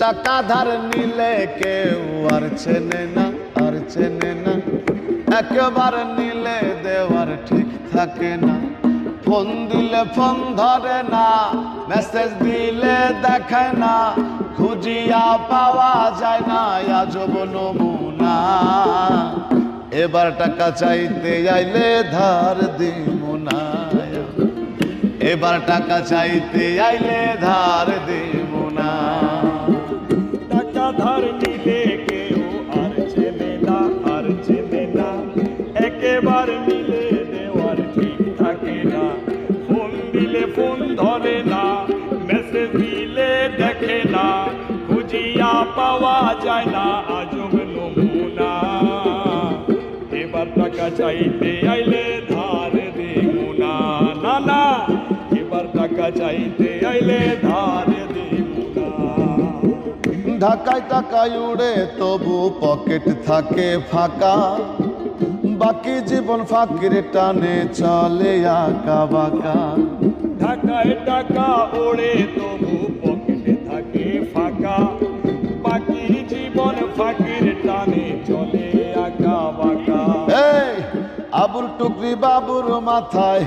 টাকা ধার নিলে কেউ আর চেনে না, আর চেনে না। একবার নিলে দেওয়ার ঠিক থাকে না। ফোন দিলে ফোন ধরে না, মেসেজ দিলে দেখায় না। খুঁজিয়া পাওয়া যায় না, আজব নমুনা। এবার টাকা চাইতে আইলে ধার দিব না এবার টাকা চাইতে আইলে ধার দিব না দিলে ফোন ধরে না মেসেজ দিলে দেখে না, খুঁজিয়া পাওয়া যায় না, আজব নমুনা। এবার টাকা চাইতে আইলে ধার দেব না না না এবার টাকা চাইতে আইলে ধার ঢাকায় টাকায় উড়ে তবু পকেট থাকে ফাঁকা। বাকি জীবন ফাঁকির টানে চলে আঁকা বাঁকা। টাকা ওড়ে তবু পকেটে থাকে ফাঁকা। বাকি জীবন ফাঁকির টানে চলে আঁকা বাঁকা। আবুর টুকরি বাবুর মাথায়,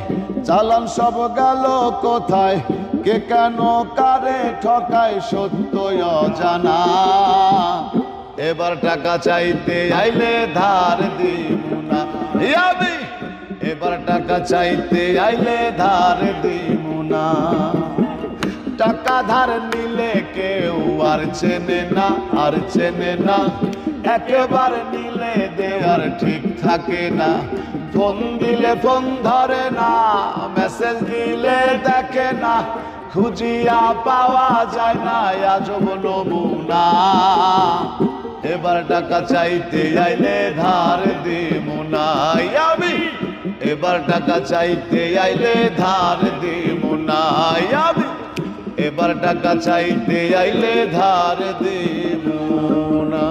চালান সব গেল কোথায়? কে কেন কারে ঠকায় সত্য জানা এবার টাকা চাইতে আইলে ধার দিব না। এবার টাকা চাইতে আইলে ধার দিব না। টাকা ধার নিলে কেউ আর চেনে না, আর চেনে না। একবার নিলে দেওয়ার ঠিক থাকে না। ফোন দিলে ফোন ধরে না, মেসেজ দিলে দেখে না। খুঁজিয়া পাওয়া যায় না, আজব নমুনা। এবার টাকা চাইতে আইলে ধার দিব না। এবার টাকা চাইতে আইলে ধার দিব না এবার টাকা চাইতে আইলে ধার দেব না